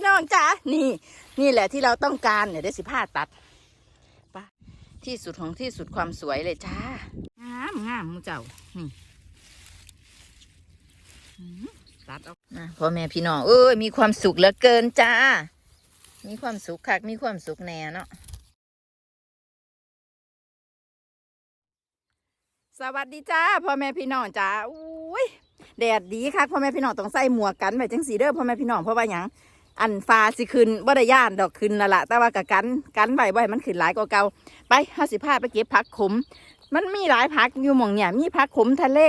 พี่น้องจ้านี่ นี่แหละที่เราต้องการเนี่ยได้สิผ้าตัดไปะที่สุดของที่สุดความสวยเลยจ้างามงามมูเจ้านี่ตัดเอานะพ่อแม่พี่น้องเอ้ยมีความสุขเหลือเกินจ้า มีความสุขคักมีความสุขแน่เนาะสวัสดีจ้าพ่อแม่พี่น้องจ้าอุ้ยแดดดีคักพ่อแม่พี่น้องต้องใส่หมวกกันไว้จังสีเด้อพ่อแม่พี่น้องเพราะว่าหยัง อันฟ้าสิขึ้นบ่ได้ย่านดอกขึ้นนั่นละแต่ว่ากะกันกันไว้บ่ให้มันขึ้นหลายกว่าเก่าไปเฮาสิพาไปเก็บผักขม มันมีหลายผักอยู่หม่องเนี่ยมีผักขมทะเล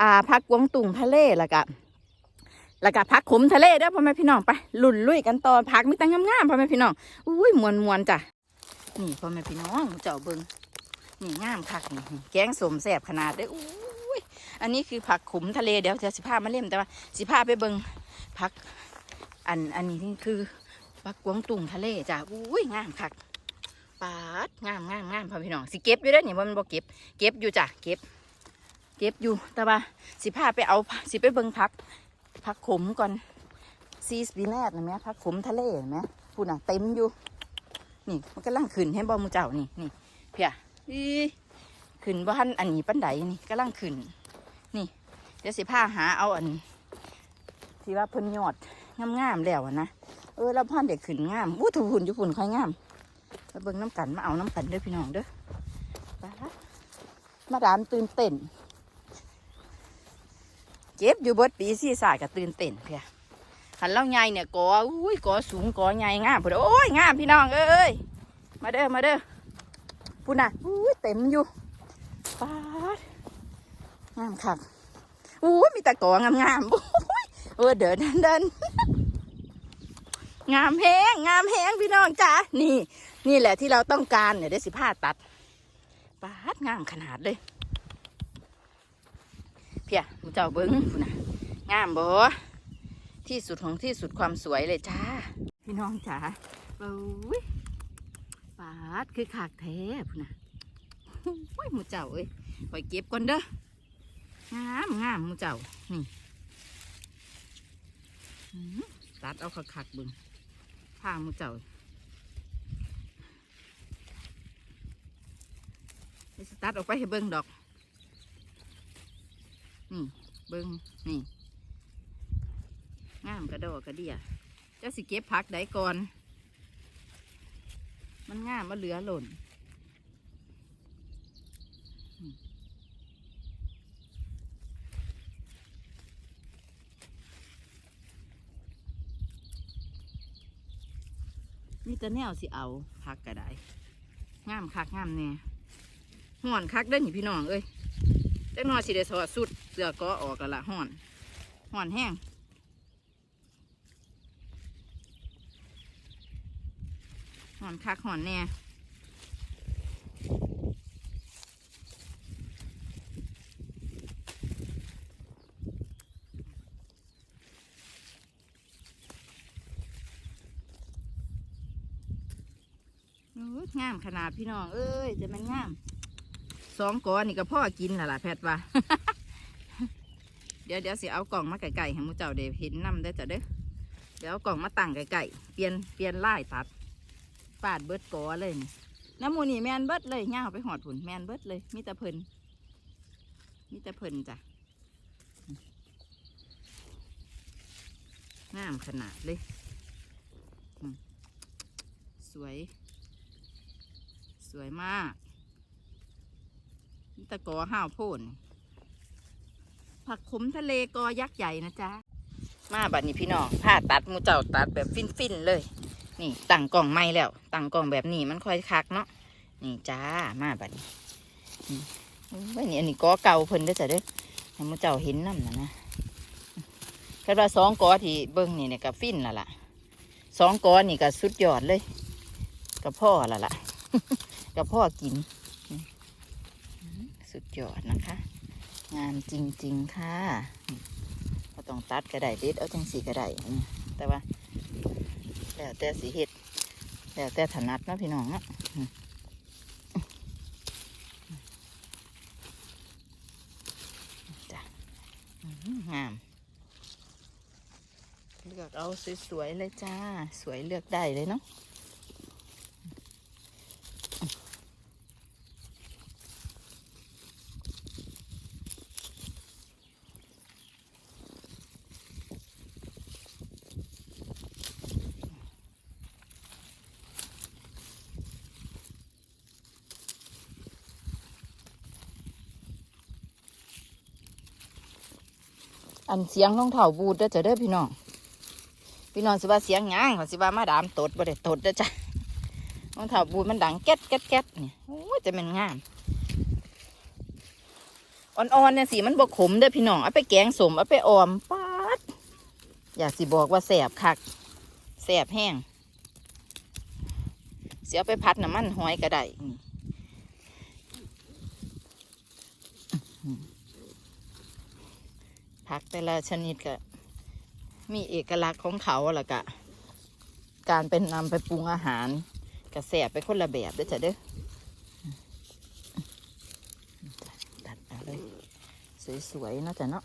อ่าผักกวางตุงทะเลแล้วก็แล้วก็ผักขมทะเลเด้อพ่อแม่พี่น้องไปลุ่นลุยกันต่อผักมีแต่งงามๆพ่อแม่พี่น้องอุ้ยมวนมวนจ้ะนี่พ่อแม่พี่น้องเจ้าเบิงนี่งามคักนี่แกงสมแสบขนาดเด้ออุ้ยอันนี้คือผักขมทะเลเดี๋ยวจะสิพามาเล่มแต่ว่าสิพาไปเบิงผัก อันอันนี้นี่คือผักกวงตุ่งทะเลจ้ะอุ้ยงามคักปาดงามงามงามพ่อพี่น้องสิเก็บอยู่ด้อนี่ว่ามันบ่เก็บ เก็บอยู่จ้ะเก็บ เก็บอยู่แต่ว่าสิพาไปเอาสิไปเบิงผักผักขมก่อนซีสปีแรดนะแม่ผักขมทะเลเห็นไหมพูดน่ะเต็มอยู่นี่มันกำลังขึ้นให้บ่หมูเจ้านี่นี่เพียอีขึ้นบ้านอันนี้ปันไดนี่กำลังขึ้น นี่ เดี๋ยวสิพาหาเอาอันที่ว่าเพิ่นยอด งามๆแล้วอะนะเออแล้วพ่อนเด็กขึ้นงามอู้ถูหุ่นอยู่ฝุ่นค่อยงามมาเบิ่งน้ำกันมาเอาน้ำกันเด้อพี่น้องเด้อไปละมาดามตื่นเต้นเก็บอยู่เบิดปีสี่สายก็ตื่นเต้นเพียหันเล่าใหญ่เนี่ยกออุ้ยกอสูงกอใหญ่งามพุ่นโอ้ยงามพี่น้องเอ้ยมาเด้อมาเด้อพุ่นน่ะอุ้ยเต็มอยู่ป้าดงามคักอุ้ยมีแต่กองามงามๆอุ้ยเออเดินเดิน งามแฮงงามแฮงพี่น้องจ้านี่ นี่แหละที่เราต้องการเนี่ยได้สิผ้าตัดปาดงามขนาดเลย เพียมูเจ้าเบิ้งพุ่นะงามบ่ที่สุดของที่สุดความสวยเลยจ้า พี่น้องจ๋าโอ้ยปาดคือขากแท้พุ่นนะโอ้ยมูเจ้าเอ้ยปล่อยเก็บก่อนเด้องามงามมูเจ้านี่ตัดเอาขักๆเบึง ผ้างมูเจ้าไปสตาร์ทออกไปให้เบิ้งดอก นี่ เบิ้งนี่ งามกระโดดกระเดียจะสิเก็บพักได้ก่อน มันง่ามมันเหลือหล่น มีแต่แนวสิเอาพักก็ได้งามคักงามแน่ห่อนคักได้หนี่พี่น้องเอ้ยจักหน่อยสิได้สอดสุดเสือก็ออกกันละห่อนห่อนแห้งห่อนคักห่อนแน่ งามขนาดพี่น้อง เอ้ย จะมันงามสองก้อนนี่ก็พ่อกินน่ะล่ะแพทย์ว่าเดี๋ยวเดี๋ยวสิเอากล่องมาไก่ๆให้มูเจ้าเดี๋ยวเห็นน้ำได้จ้ะเด้อเดี๋ยวเอากล่องมาตั้งไก่ๆเปลี่ยนเปลี่ยนไลายตัดปาดเบิดกอเลยนี่น้ำมูนี่แมนเบิดเลยย่างเอาไปหอดผุนแมนเบิดเลยมีแต่เพิ่นมีแต่เพิ่นจ้ะงามขนาดเลยสวย วยมากมีแต่กอห้าวโพนผักขมทะเลกอยักษ์ใหญ่นะจ๊ะ มาบัดนี้พี่น้องผ้าตัดมูเจ้าตัดแบบฟินๆเลย นี่ตั้งกล่องไม่แล้วตั้งกล่องแบบนี้มันค่อยคักเนาะนี่จ้ามาบัดนี้นี่โอ้นี่อันนี้กอเก่าเพิ่นเด้จ้ะเด้อให้มูเจ้าเห็นน้ำนะนะคาดว่าสองกอที่เบิ้งนี่เนี่ยกับฟินละล่ะสองกอนี่ก็สุดยอดเลยกับพ่อละล่ะ กับพ่อกิน สุดยอดนะคะ งามจริง ๆ ค่ะก็ต้องตัดก็ไดเด็ดเอาจังสีก็ไดแต่ว่าแล้วแต่สีเห็ดแล้วแต่ถนัดเนาะพี่น้องนะอืมจ้ะงาม เลือกเอาสวยๆเลยจ้า สวยเลือกได้เลยเนาะ อันเสียงรองเท้าบูดเด้อจ้ะเด้อพี่น้อง พี่น้องสิว่าเสียงหยังสิว่ามาดามตดบ่ได้ตดเด้อจ้ะรองเท้าบูดมันดังแก๊ดแก๊ดแก๊ดเนี่ยโอ้จะเป็นงามอ่อนๆเนี่ยสีมันบกขมเด้อพี่น้องเอาไปแกงสมเอาไปออมป๊าดอยากสิบอกว่าแสบคักแสบแห้งเสียไปพัดน้ำมันหอยก็ได้ ผักแต่ละชนิดก็ มีเอกลักษณ์ของเขาแหละกะ การเป็นนำไปปรุงอาหารกระแสบไปคนละแบบเด้อจ้ะเด้อตัดเอาเลยสวยๆเนาะจ้ะเนาะ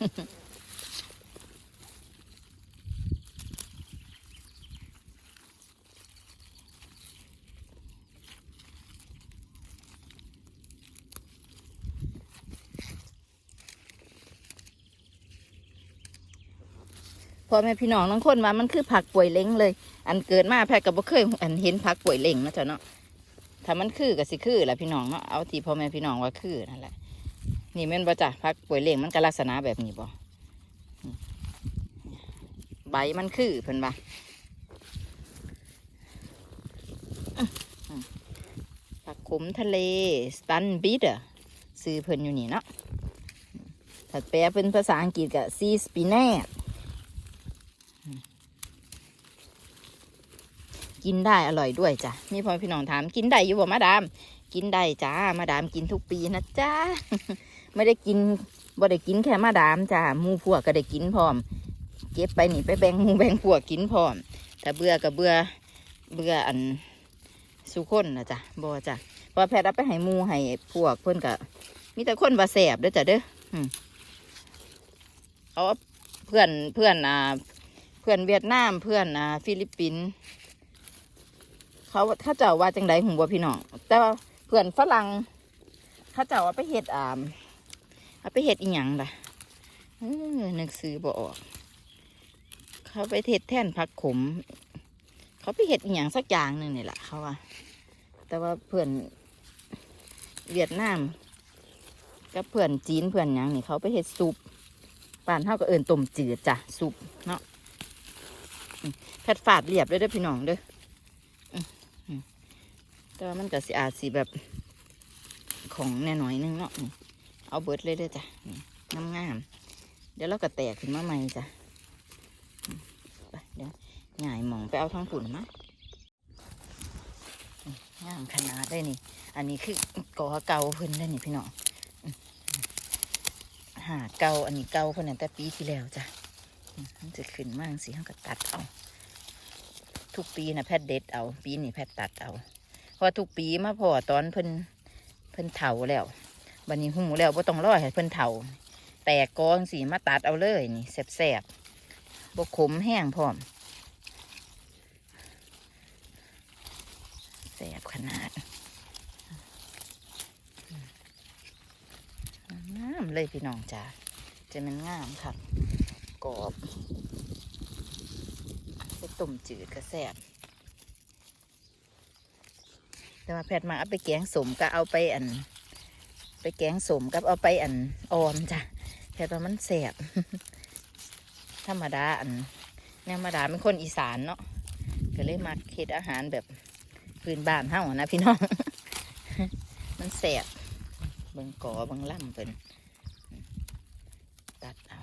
พ่อแม่พี่น้องทั้งคนว่ามันคือผักป่วยเล้งเลย อันเกิดมาแพทย์ก็บ่เคยอันเห็นผักป่วยเล้งนะจ้ะเนาะถ้ามันคือก็สิคือแหละพี่น้องเนาะเอาที่พ่อแม่พี่น้องว่าคือนั่นแหละ นี่แม่นบ่จ้ะผักป่วยเล้งมันก็ลักษณะแบบนี้บ่ใบมันคือเพิ่นว่ผักขมทะเลสตันบิดอะซื้อเพิ่นอยู่นี่เนาะถ้าแปลเป็นภาษาอังกฤษก็ซีสปิแนตกินได้อร่อยด้วยจ้ะมีพ่อพี่น้องถามกินได้อยู่บ่มาดาม กินได้จ้ามาดามกินทุกปีนะจ้า ไม่ได้กินบ่ได้กินแค่มาดามจ้ามูพวกก็ได้กินพร้อม เก็บไปนี่ไปแบ่งมูแบ่งพวกกินพร้อมแต่เบื่อก็เบื่อเบื่ออันสุคนนะจ้ะบ่จ้ะพอแพทย์เอาไปให้มูให้พวกเพิ่อนก็มีแต่คนว่าแสบเด้อจ้ะเด้ออืมเอาเพื่อนเพื่อนอ่า เพื่อนเวียดนามเพื่อนอ่าฟิลิปปินส์เขาเขาเจ้าว่าจังไดหงบัวพี่น้องแต่ว่าเพื่อนฝรั่งเขาเจ้าว่าไปเห็ดอ่าม เอาไปเห็ดอีหยังล่ะเออนึกซื้อบ่ออก เขาไปเห็ดแท่นผักขม เขาไปเห็ดอีหยังสักอย่างหนึ่งนี่แหละเขาว่า แต่ว่าเพื่อนเวียดนามกับเพื่อนจีนเพื่อนหยังนี่เขาไปเห็ดซุปป่านเท่ากับเอินต้มจืดจ้ะซุปเนาะแพทฝาดเรียบเลยเด้อพี่น้องเด้อแต่ว่ามันก็สิอาจสิแบบของแน่น่อยนึงเนาะนี่ เอาเบิดเลยเด้อจ้ะนี่งามเดี๋ยวเราก็แตกขึ้นมาใหม่จ้ะไปเดี๋ยวหง่ายหมองไปเอาท้องฝุ่นมางามขนาดได้นี่ อันนี้คือกอเก่าเพิ่นได้นี่พี่น้องหาเก่าอันนี้เก่าเพิ่นตั้งแต่ปีที่แล้วจ้ะมันจะขึ้นมากสิเขาก็ตัดเอา ทุกปีนะแพทย์เด็ดเอา ปีนี้แพทย์ตัดเอา เพราะทุกปีมาพอตอนเพิ่นเพิ่นเถาแล้ว บันนี้หูแล้วว่าต้องรอให้เพิ่นเถาแตกกองสีมาตัดเอาเลยนี่แสบๆบกขมแห้งพร้อมแสบขนาดงามเลยพี่น้องจ้าจะมันงามครับกรอบไปต้มจืดก็แซ่บแต่ว่าแพทมาเอาไปแกงสมก็เอาไปอัน ไปแกงสมกับเอาไปอันออมจ้ะแพทย์ว่ามันแซ่บธรรมดาอันเนี่ยมดาเป็นคนอีสานเนาะก็เลยมาเฮ็ดอาหารแบบพื้นบ้านเฮานะพี่น้อง มันแสบเบิ่งกอเบิ่งล่ำเพิ่นตัดเอา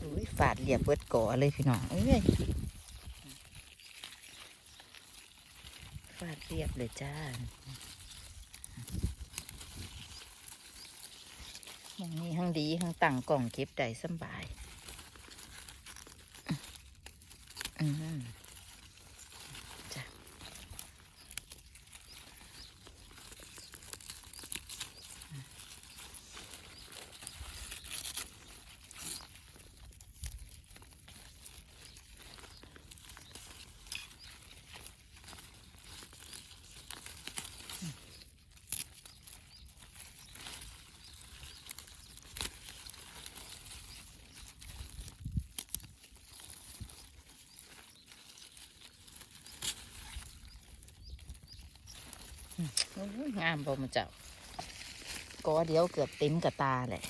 อุ้ยฝาดเรียบเบิดกอเลยพี่น้องเอ้ยฝาดเรียบเลยจ้าอย่างนี้ทั้งดีทั้งตั้งกล่องเก็บได้สบาย อืม งามบ่มาเจ้าก็เดียวเกือบเต็มกระตาแหละ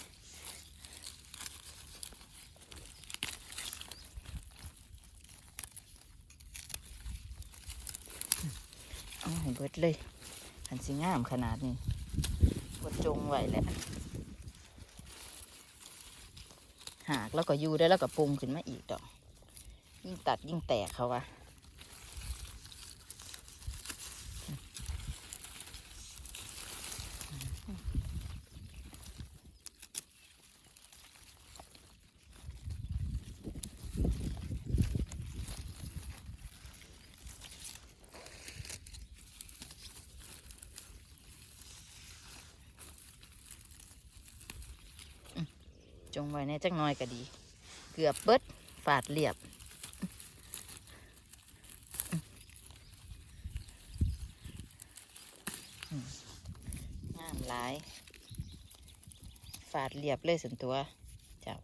เอาให้เบิดเลยอันสิงามขนาดนี้บดจงไว้แหละหากแล้วก็อยู่ได้แล้วก็ปรุงขึ้นมาอีกดอก ยิ่งตัดยิ่งแตกเขาวะ อยในจักน้อยก็ดี เกือบเบิดฝาดเรียบงามหลาย ฝาดเรียบเลยสันตัว เจ้า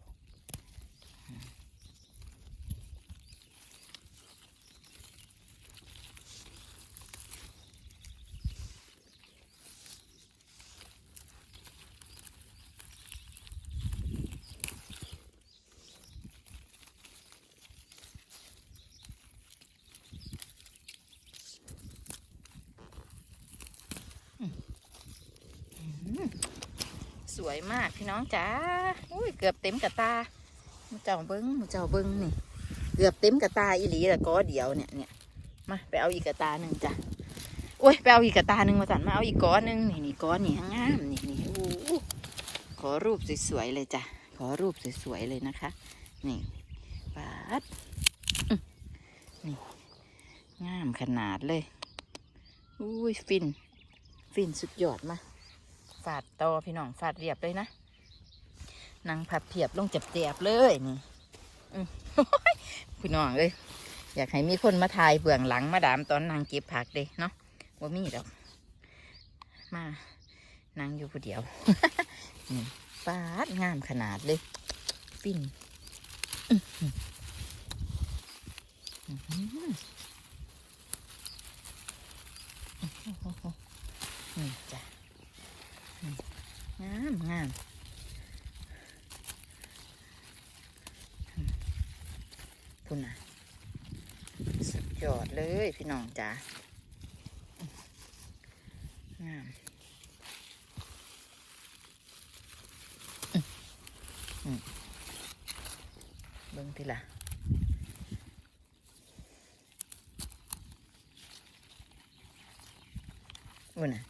ส วยมากพี่น้องจ๋าอุ้ยเกือบเต็มกระตามูเจ้าเบิ้งมูเจ้าเบิ้งนี่ เกือบเต็มกระตาอีหลีแต่ก็เดียวเนี่ยเนี่ยมาไปเอาอีกกระตาหนึ่งจ้ะโอ้ยไปเอาอีกกระตาหนึ่งมาสั่นมาเอาอีกก้อนหนึ่งนี่นี่ก้อนนี่งามนี่นี่โอ้โหขอรูปสวยๆเลยจ้ะขอรูปสวยๆเลยนะคะ นี่ปาดนี่งามขนาดเลยอุ้ยฟิน ฟินสุดยอดมา ฝาดต่อพี่น้องฝาดเรียบเลยนะนางผัดเพียบลงจับเจียบๆเลยนี่พี่น้องเลยอยากให้มีคนมาถ่ายเบื้องหลังมาดามตอนนางเก็บผักเด้เนาะว่ามีดอกมานางอยู่ผู้เดียวนี่ฟาดงามขนาดเลยฟินอื้อหืออื้อหือนี่จ้ะามงามอืมพุ่นน่ะสุดยอดเลยพี่น้องจ๋างามอืมอืมเบิ่งทีละอุ่นน่ะ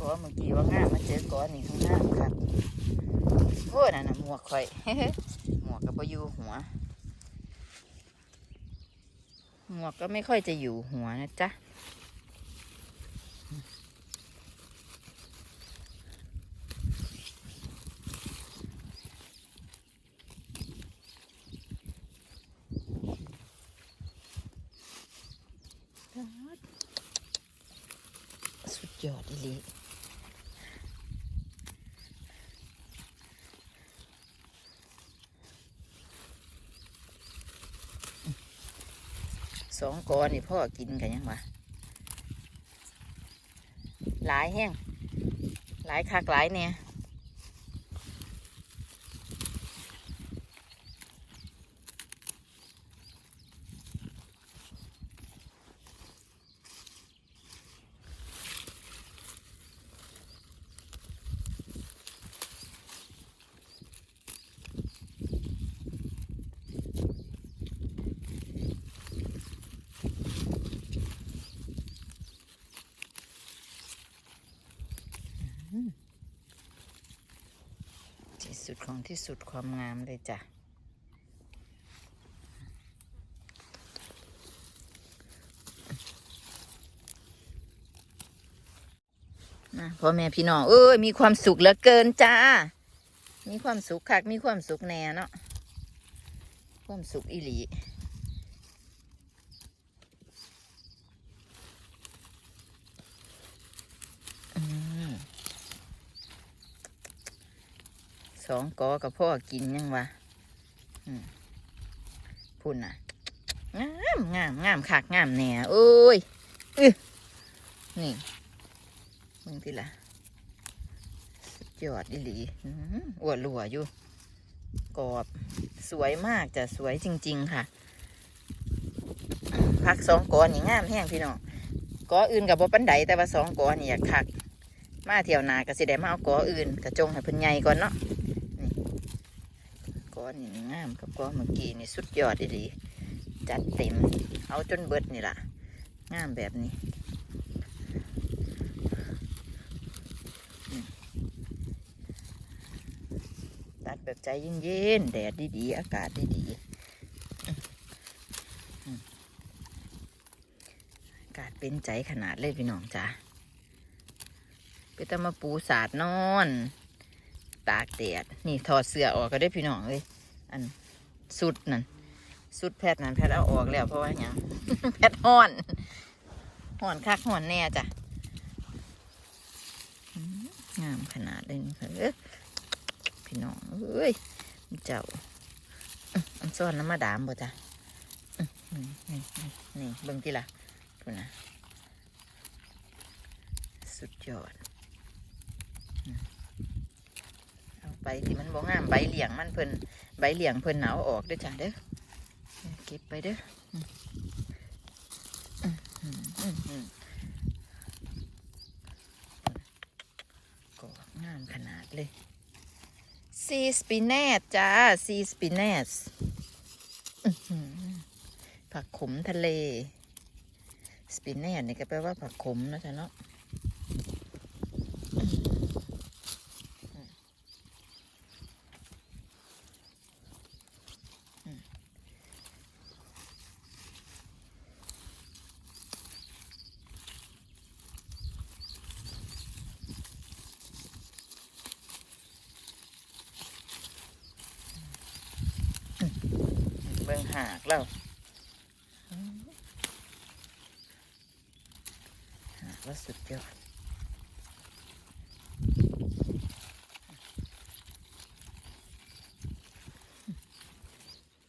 ก้อนเมื่อกี้ว่างามมาเจอก้อนนี่ข้างหน้าครับโอ้ยนั่นน่ะ หมวกข่อยหมวกก็บ่อยู่หัวหมวกก็ไม่ค่อยจะอยู่หัวนะจ๊ะสุดยอดอีหลี สอง กอนี่พ่อกินกันยังวะหลายแห้งหลายคักหลายเนี่ยที่ สุดของที่สุดความงามเลยจ้ะ นะพ่อแม่พี่น้องเอ้ยมีความสุขเหลือเกินจ้า มีความสุขคักมีความสุขแน่เนาะความสุขอิหลี อืม สองกอกับพ่อกินยังวะพุ่นน่ะ งามงามงามคักงามแหน่โอ้ยอึนี่มึงที่ละยอดอีหลีอื้อหืออวดหลัวอยู่ กรอบ สวยมากจะสวยจริง ๆ ค่ะ พักสองกอนี่งามแห้งพี่น้องกออื่นกับบ่ปันไดแต่ว่าสองกอนี่อยากคัก มาเที่ยวนาก็สิได้มาเอากออื่นกระจงให้เพิ่นใหญ่ก่อนเนาะามกับกอเมื่อกี้นี่สุดยอดอีจัดเต็ม เอาจนเบิดนี่ล่ะงามแบบนี้ตัดแบบใจเย็นๆแดดดีๆอากาศดีๆอากาศเป็นใจขนาดเลยพี่น้องจ้าไปตมาปูสาดนอน ตากแดดนี่ถอดเสื้อออกก็ได้พี่น้องเลย อันสุดนั่นสุดแพทย์นั่นแพทย์เอาออกแล้วเพราะว่าหยังแพทย์ห่อนห่อนคักห่อนแน่จ้ะงามขนาดเลยนี่ค่ะเอ้ยพี่น้องเอ้ยเจ้าอันซ่อนน้ำมาดามบ่จ้ะนี่นี่เบิ่งที่ละพูนะสุดยอด เอาไป ที่มันบ่งามใบเหลียงมันเพิ่นใบเหลียงเพิ่นหนาวออกด้อจ้ะเด้อเก็บไปเด้อก็งามขนาดเลยซีสปินเนตจ้าซีสปินเนตผักขมทะเล สปินเนตนี่ก็แปลว่าผักขมนะจ๊ะเนาะ เบิ่ง หากแล้วหากว่าสุดยอด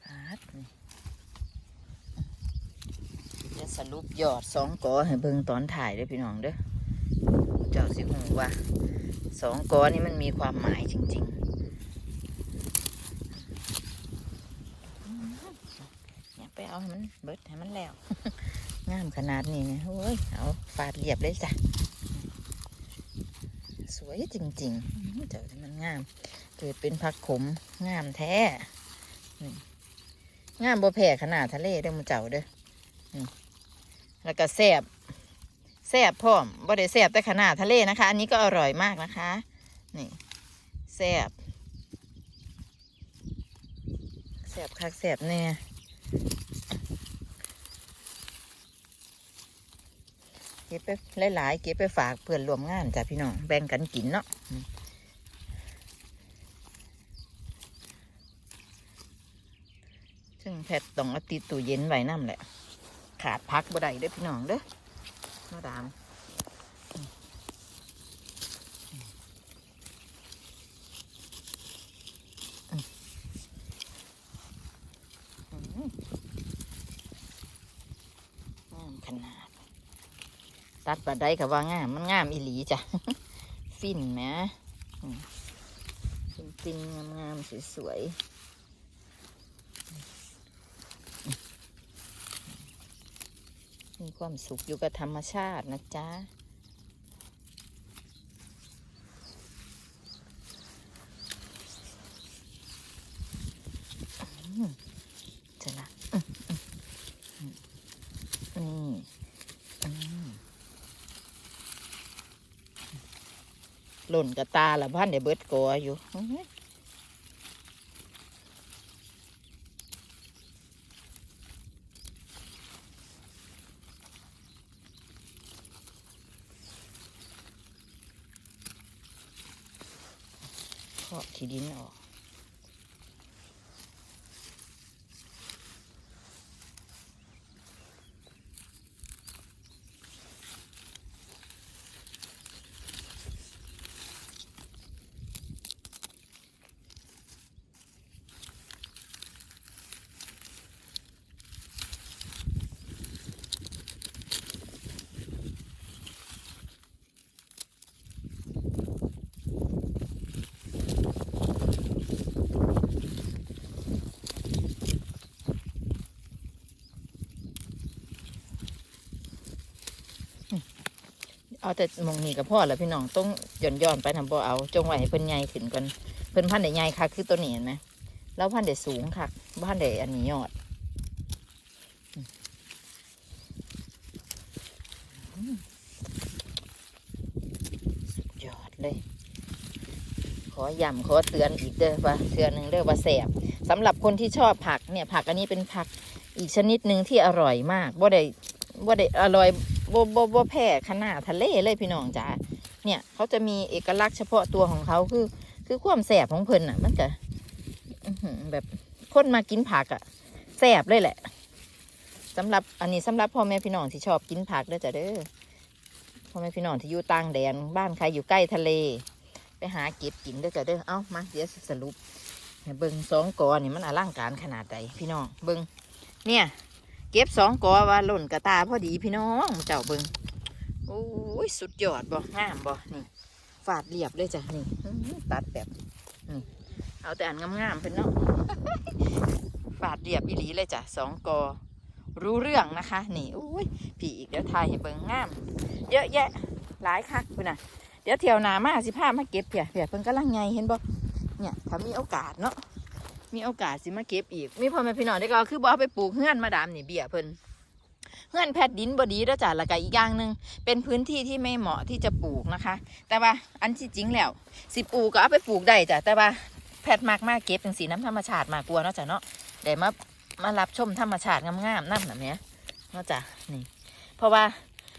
พาดจะสรุปยอดสองกอให้เบิ่งตอนถ่ายด้วยพี่น้องเด้อเจ้าสิหูว่าสองกอนี่มันมีความหมายจริง ๆ อยากไปเอาให้มันเบิดให้ มันแล้ว งามขนาดนี้เนี่ยโอ้ยเอาฟาดเรียบเลยจ้ะ สวยจริงๆเจ้าที่มันงาม เกิดเป็นผักขมงามแท้งามบ่แพ้ขนาดทะเลเด้อมูเจ้าเด้อแล้วก็แซบแซบพร้อมบ่ได้แซบแต่ขนาดทะเลนะคะ อันนี้ก็อร่อยมากนะคะ นี่แซบแซบคักแซบแน่ ก็บไปหลายๆ เก็บไปฝากเพื่อนรวมงานจ้ะพี่น้อง แบ่งกันกินเนาะซึ่งแพทต้องอติดตู้เย็นไว้น้ำแหละ ขาดพักบ่ได้เด้อพี่น้องเด้อมาดามอืมอืมอืมงามขนาด ตัดปลาได้กับว่างาม มันงามอีหลีจ้ะ ฟินๆนะอืมฟินๆงามๆสวยๆ มีความสุขอยู่กับธรรมชาตินะจ๊ะละอืมอืมนี่อืม หล่นกระตาละพันเดี๋ยวเบิดกออยู่ขอหือเคาะขี้ดินออก เอาแต่มองนี่กับพ่อแล้วพี่น้องต้องหย่อนย่อนไปทำบ่เอาจงไห้เพิ่นใหญ่ขึ้นก่อนเพิ่นพันธุ์ได้ใหญ่ค่ะคือตัวนี้เห็นไหมแล้วพันธุ์ได้สูงค่ะพันธุ์ได้อันนี้ยอดสุดยอดเลย ขอย้ำขอเตือนอีกเด้อว่าเตือนหนึ่งเด้อว่าแสบสำหรับคนที่ชอบผักเนี่ยผักอันนี้เป็นผักอีกชนิดหนึ่งที่อร่อยมากบ่าได้บ่าได้อร่อย บ่บ่บ่แพ้ขนาดทะเลเลยพี่น้องจ๋าเนี่ยเขาจะมีเอกลักษณ์เฉพาะตัวของเขาคือ คือความแสบของเพิ่นอะ มันจะอื้อหือแบบคนมากินผักอะแสบเลยแหละสำหรับอันนี้สำหรับพ่อแม่พี่น้องที่ชอบกินผักเด้อจ้ะเด้อพ่อแม่พี่น้องที่อยู่ต่างแดนบ้านใครอยู่ใกล้ทะเล ไปหาเก็บกินเด้อจ้ะเด้อเอ้ามาเดี๋ยวสรุปเบิ่งสองกอนี่มันอลังการขนาดใดพี่น้องเบิ่งเนี่ย เก็บสองกอว่าหล่นกระตาพอดีพี่น้องเจ้าเบิงโอ้ยสุดยอดบ่งามบ่นี่ฝาดเรียบเลยจ้ะนี่ตัดแบบนี่เอาแต่อันงามๆเป็นเนาะฝาดเรียบอีหลีเลยจ้ะสองกอรู้เรื่องนะคะ นี่โอ้ยผีอีกเดี๋ยวทายให้เบิงงาม เยอะแยะหลายคักคุณน่ะ เดี๋ยวเที่ยวนามาสิพามาเก็บเพียเพียเพิ่นกำลังไงเห็นบ่เนี่ยถ้ามีโอกาสเนาะ มีโอกาสสิมาเก็บอีก มีพ่อแม่พี่น้องได้ก็คือบ่เอาไปปลูกเฮือนมาดามนี่เบี้ยเพิ่นเฮือนแพทย์ดินบดีแล้วจ้ะแล้วก็อีกอย่างหนึ่งเป็นพื้นที่ที่ไม่เหมาะที่จะปลูกนะคะ แต่ว่าอันที่จริงแล้วสิปลูกก็เอาไปปลูกได้จ้ะแต่ว่าแพทย์มากมากเก็บเป็นสีน้ำธรรมชาติมากกว่าเนาะจ้ะเนาะได้มามารับชมธรรมชาติงามๆนั่นแบบเนี้ยเนาะจ้ะนี่ เพราะว่า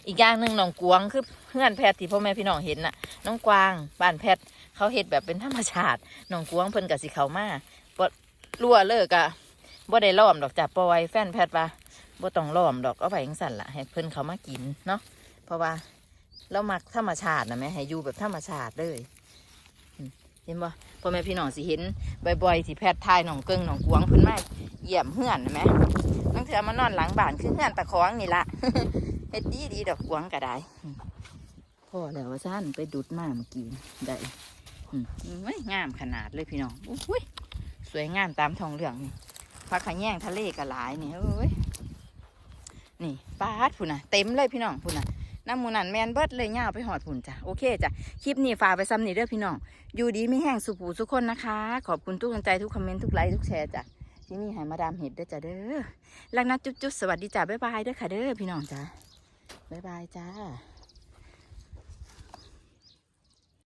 อีกอย่างหนึ่งน้องกวางคือเพื่อนแพทย์ที่พ่อแม่พี่น้องเห็นน่ะน้องกวางบ้านแพทย์เขาเห็ดแบบเป็นธรรมชาติน้องกวางเพิ่นกับสิเขามา รั่วเลิกอะบ่ได้ล้อมดอกจ้ะปล่อยแฟนแพทย์ว่าบ่ต้องล้อมดอกเอาไปยังสั่นละให้เพิ่นเขามากินเนาะเพราะว่าเรามักธรรมชาตินะแม่ให้อยู่แบบธรรมชาติเลยเห็นบ่พ่อแม่พี่น้องสิเห็นบ่อยๆที่แพทย์ทายหนองเกิงหนองกวางเพิ่นมาเยี่ยมเฮือนนะแม่บางเทื่อมานอนหลังบ้านคือเฮือนตะคองนี่ละเฮ็ดดีดีดอกกวางก็ได้พ่อแล้วว่าซั่นไปดุดมาเมื่อกี้ได้อืมเฮ้ยงามขนาดเลยพี่น้องอุ้ย สวยงามตามทองเรื่องนี่พักขะแยงทะเลกระหลายนี่เอ้ยนี่ปาดพุ่นน่ะเต็มเลยพี่น้องพุ่นน่ะน้ำมูนันแมนเบิดเลยย่าไปหอดพุ่นจ้ะ โอเคจ้ะ คลิปนี้ฝากไปซ้ำนี่เด้อพี่น้อง อยู่ดีไม่แห้งสุขูสุขคนนะคะ ขอบคุณทุกกำลังใจทุกคอมเมนต์ทุกไลค์ทุกแชร์จ้ะ ที่นี่ให้มาดามเห็ดด้อจ้ะเด้อรักนะจุ๊บจุ๊บสวัสดีจ้ะ บ๊ายบายเด้อค่ะเด้อพี่น้องจ้ะ บ๊ายบายจ้า